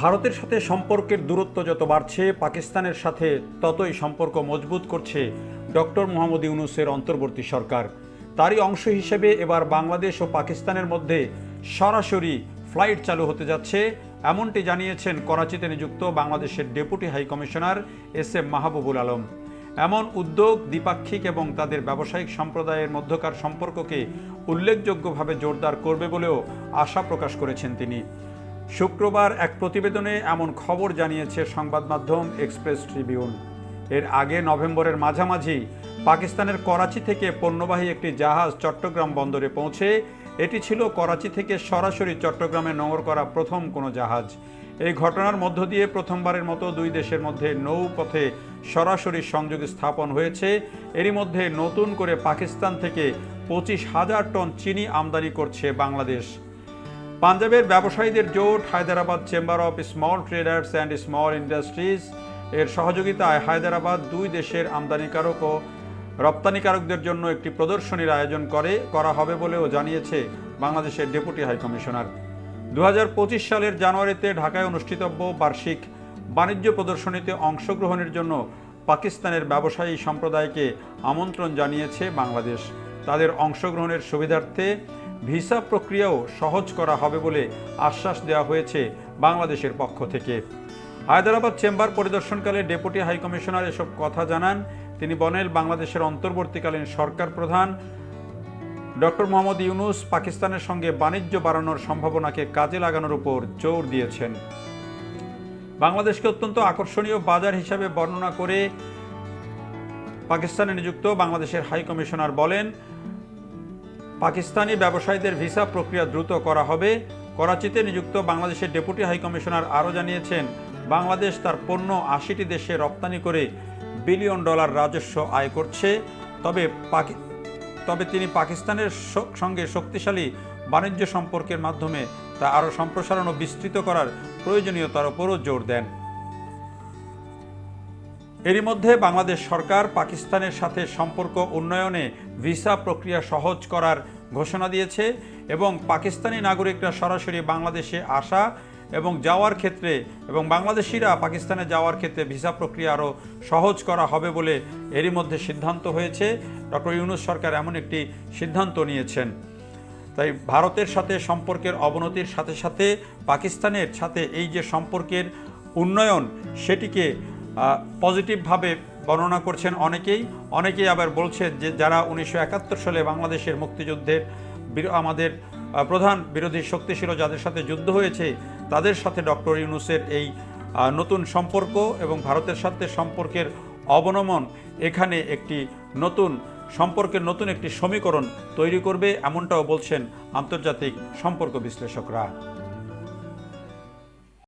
ভারতের সাথে সম্পর্কের দূরত্ব যত বাড়ছে, পাকিস্তানের সাথে ততই সম্পর্ক মজবুত করছে ডক্টর মোহাম্মদ ইউনুসের অন্তর্বর্তী সরকার। তারই অংশ হিসেবে এবার বাংলাদেশ ও পাকিস্তানের মধ্যে সরাসরি ফ্লাইট চালু হতে যাচ্ছে। এমনটি জানিয়েছেন করাচিতে নিযুক্ত বাংলাদেশের deputy high commissioner S M Mahbubul Alam. এমন উদ্যোগ দ্বিপাক্ষিক এবং তাদের ব্যবসায়িক সম্প্রদায়ের মধ্যকার সম্পর্ককে উল্লেখযোগ্যভাবে জোরদার করবে বলেও আশা প্রকাশ করেছেন তিনি। শুক্রবার এক প্রতিবেদনে এমন খবর জানিয়েছে সংবাদ মাধ্যম এক্সপ্রেস ট্রিবিউন। এর আগে নভেম্বরের মাঝামাঝি পাকিস্তানের করাচি থেকে পণ্যবাহী একটি জাহাজ চট্টগ্রাম বন্দরে পৌঁছে, এটি ছিল করাচি থেকে সরাসরি চট্টগ্রামে নোঙর করা প্রথম কোনো জাহাজ। এই ঘটনার মধ্য দিয়ে প্রথমবারের মতো দুই দেশের মধ্যে নৌপথে সরাসরি সংযোগ স্থাপন হয়েছে। এরই মধ্যে নতুন করে পাকিস্তান থেকে পঁচিশ হাজার টন চিনি আমদানি করছে বাংলাদেশ। পাঞ্জাবের ব্যবসায়ীদের জোট Hyderabad chamber of small traders and small industries. এর সহযোগিতায় হায়দ্রাবাদ দুই দেশের আমদানিকারক ও রপ্তানিকারকদের জন্য একটি প্রদর্শনীর আয়োজন করে, করা হবে বলেও জানিয়েছে বাংলাদেশের ডেপুটি হাইকমিশনার দু হাজার পঁচিশ সালের জানুয়ারিতে ঢাকায় অনুষ্ঠিতব্য বার্ষিক বাণিজ্য প্রদর্শনীতে অংশগ্রহণের জন্য পাকিস্তানের ব্যবসায়ী সম্প্রদায়কে আমন্ত্রণ জানিয়েছে বাংলাদেশ। তাদের অংশগ্রহণের সুবিধার্থে ভিসা প্রক্রিয়াও সহজ করা হবে বলে আশ্বাস দেওয়া হয়েছে বাংলাদেশের পক্ষ থেকে। হায়দ্রাবাদ চেম্বার পরিদর্শনকালে ডেপুটি হাইকমিশনার এসব কথা জানান। তিনি বনেল বাংলাদেশের অন্তর্বর্তীকালীন সরকার প্রধান ডক্টর মোহাম্মদ ইউনুস পাকিস্তানের সঙ্গে বাণিজ্য বাড়ানোর সম্ভাবনাকে কাজে লাগানোর উপর জোর দিয়েছেন। বাংলাদেশকে অত্যন্ত আকর্ষণীয় বাজার হিসাবে বর্ণনা করে পাকিস্তানে নিযুক্ত বাংলাদেশের হাই কমিশনার বলেন পাকিস্তানি ব্যবসায়ীদের ভিসা প্রক্রিয়া দ্রুত করা হবে। করাচিতে নিযুক্ত বাংলাদেশের ডেপুটি হাই কমিশনার আরও জানিয়েছেন, বাংলাদেশ তার পণ্য আশিটি দেশে রপ্তানি করে বিলিয়ন ডলার রাজস্ব আয় করছে। তবে পাকি, তবে তিনি পাকিস্তানের সঙ্গে শক্তিশালী বাণিজ্য সম্পর্কের মাধ্যমে তা আরও সম্প্রসারণ ও বিস্তৃত করার প্রয়োজনীয়তার উপরও জোর দেন। এরই মধ্যে বাংলাদেশ সরকার পাকিস্তানের সাথে সম্পর্ক উন্নয়নে ভিসা প্রক্রিয়া সহজ করার ঘোষণা দিয়েছে এবং পাকিস্তানি নাগরিকরা সরাসরি বাংলাদেশে আসা এবং যাওয়ার ক্ষেত্রে এবং বাংলাদেশিরা পাকিস্তানে যাওয়ার ক্ষেত্রে ভিসা প্রক্রিয়া আরও সহজ করা হবে বলে এরই মধ্যে সিদ্ধান্ত হয়েছে। ডক্টর ইউনুস সরকার এমন একটি সিদ্ধান্ত নিয়েছেন। তাই ভারতের সাথে সম্পর্কের অবনতির সাথে সাথে পাকিস্তানের সাথে এই যে সম্পর্কের উন্নয়ন, সেটিকে পজিটিভভাবে বর্ণনা করছেন অনেকেই। অনেকেই আবার বলছেন যে যারা উনিশশো একাত্তর সালে বাংলাদেশের মুক্তিযুদ্ধের আমাদের প্রধান বিরোধী শক্তি ছিল যাদের সাথে যুদ্ধ হয়েছে, তাদের সাথে ডক্টর ইউনুসের এই নতুন সম্পর্ক এবং ভারতের সাথে সম্পর্কের অবনমন এখানে একটি নতুন সম্পর্কের নতুন একটি সমীকরণ তৈরি করবে, এমনটাও বলছেন আন্তর্জাতিক সম্পর্ক বিশ্লেষকরা।